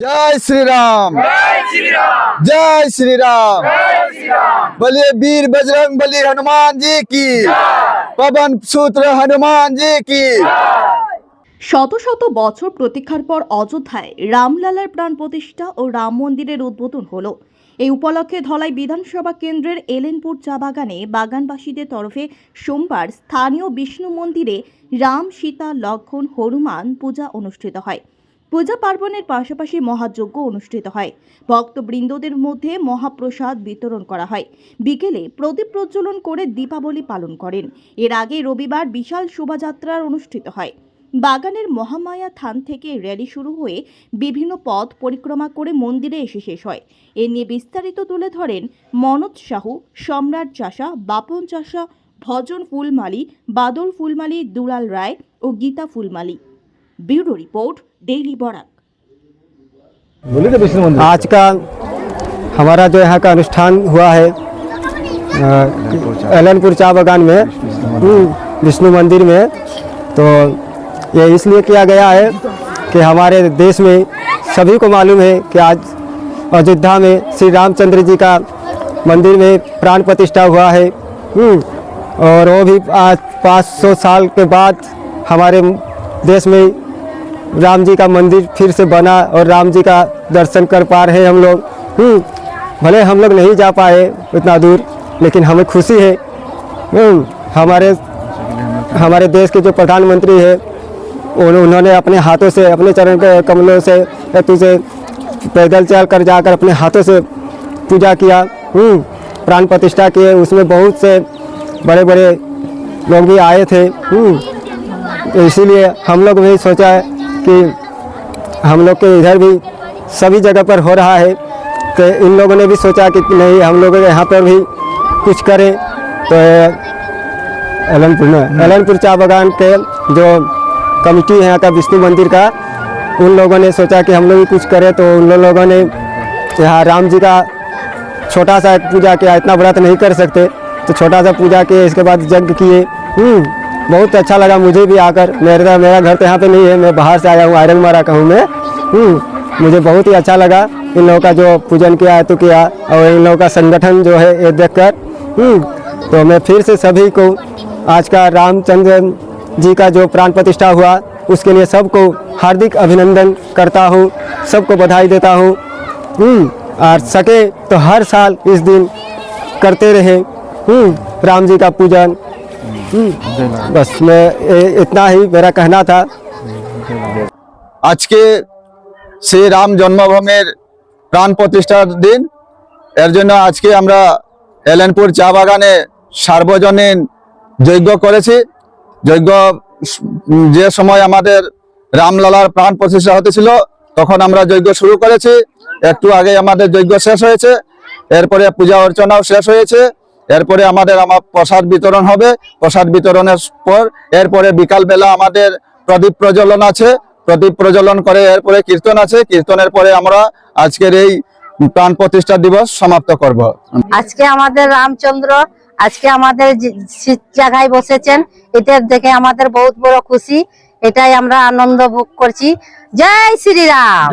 जय श्री राम जय श्री राम बोलिए वीर बजरंग बली हनुमान जी की पवन सूत्र हनुमान जी की শত শত বছর প্রতীক্ষার পর অযোধ্যায় রামলালার প্রাণ প্রতিষ্ঠা ও রাম মন্দিরের উদ্বোধন হলো এই উপলক্ষে ধলাই বিধানসভা কেন্দ্রের এলেনপুর চা বাগানে বাগানবাসীদের তরফে সোমবার স্থানীয় বিষ্ণু মন্দিরে রাম সীতা লক্ষণ হনুমান পূজা অনুষ্ঠিত হয় পূজা পার্বণের পাশাপাশি মহাযজ্ঞ অনুষ্ঠিত হয়। ভক্তবৃন্দদের মধ্যে মহাপ্রসাদ বিতরণ করা হয়। বিকেলে প্রদীপ প্রজ্বলন করে দীপাবলি পালন করেন। এর আগে রবিবার বিশাল শোভাযাত্রার অনুষ্ঠিত হয়। বাগানের মহামায়া থান থেকে র্যালি শুরু হয়ে বিভিন্ন পথ পরিক্রমা করে মন্দিরে এসে শেষ হয়। এ নিয়ে বিস্তারিত তুলে ধরেন মনোজ সাহু, সম্রাট চাষা, বাপন চাষা, ভজন ফুলমালি, বাদল ফুলমালি, দুলাল রায় ও Gita Phulmali. Bureau report daily बड़क। आज का हमारा जो यहाँ का अनुष्ठान हुआ है एलनपुर चाह बगान में हम्म, विष्णु मंदिर में तो ये इसलिए किया गया है कि हमारे देश में सभी को मालूम है कि आज अयोध्या में श्री रामचंद्र जी का मंदिर में प्राण प्रतिष्ठा हुआ है हम्म, और वो भी आज 500 साल के बाद हमारे देश में राम जी का मंदिर फिर से बना और राम जी का दर्शन कर पा रहे हम लोग। हम्म, भले हम लोग नहीं जा पाए उतना दूर लेकिन हमें खुशी है। हम्म, हमारे हमारे देश के जो प्रधानमंत्री है उन- उन्होंने अपने हाथों से अपने चरण के कमलों से से पैदल चल कर जाकर अपने हाथों से पूजा किया। हम्म, प्राण प्रतिष्ठा किए। उसमें बहुत से बड़े बड़े लोग भी आए थे। इसीलिए हम लोग भी सोचा है कि हम लोग के इधर भी सभी जगह पर हो रहा है। तो इन लोगों ने भी सोचा कि नहीं हम लोग यहाँ पर भी कुछ करें। तो एलनपुर में एलनपुर चा बागान के जो कमिटी है यहाँ का विष्णु मंदिर का उन लोगों ने सोचा कि हम लोग भी कुछ करें। तो उन लोगों ने यहाँ राम जी का छोटा सा पूजा किया इतना बड़ा तो नहीं कर सकते। तो छोटा सा पूजा किए इसके बाद यज्ञ किए। हम्म, बहुत अच्छा लगा मुझे भी आकर। मेरा मेरा घर तो यहाँ पे नहीं है मैं बाहर से आया हूँ आयरन मारा का हूँ मैं। हम्म, मुझे बहुत ही अच्छा लगा। इन लोगों का जो पूजन किया तो किया और इन लोगों का संगठन जो है ये देखकर हम्म, तो मैं फिर से सभी को आज का रामचंद्र जी का जो प्राण प्रतिष्ठा हुआ उसके लिए सबको हार्दिक अभिनंदन करता हूँ सबको बधाई देता हूँ। हम्म, और सके तो हर साल इस दिन करते रहे। राम जी का पूजन। बस मैं ए- इतना ही मेरा कहना था আজকে শ্রী রাম জন্মভূমির প্রাণ প্রতিষ্ঠার দিন এর জন্য আজকে আমরা এলেনপুর চা বাগানে সার্বজনীন যজ্ঞ করেছি যজ্ঞ স- যে সময় আমাদের রামলালার প্রাণ প্রতিষ্ঠা হতেছিল তখন আমরা যজ্ঞ শুরু করেছি একটু আগে আমাদের যজ্ঞ শেষ হয়েছে এরপরে পূজা অর্চনাও শেষ হয়েছে এরপরে আমাদের আমার প্রসাদ বিতরণ হবে। প্রসাদ বিতরণের পর এরপরে বিকালবেলা আমাদের প্রদীপ প্রজ্বলন আছে। প্রদীপ প্রজ্বলন করে এরপরে কীর্তন আছে। কীর্তনের পরে আমরা আজকের এই প্রাণ প্রতিষ্ঠা দিবস সমাপ্ত করব। আজকে আমাদের রামচন্দ্র আজকে আমাদের জায়গায় বসেছেন এটা দেখে আমাদের বহুত বড় খুশি। এটাই আমরা আনন্দ ভোগ করছি। জয় শ্রীরাম।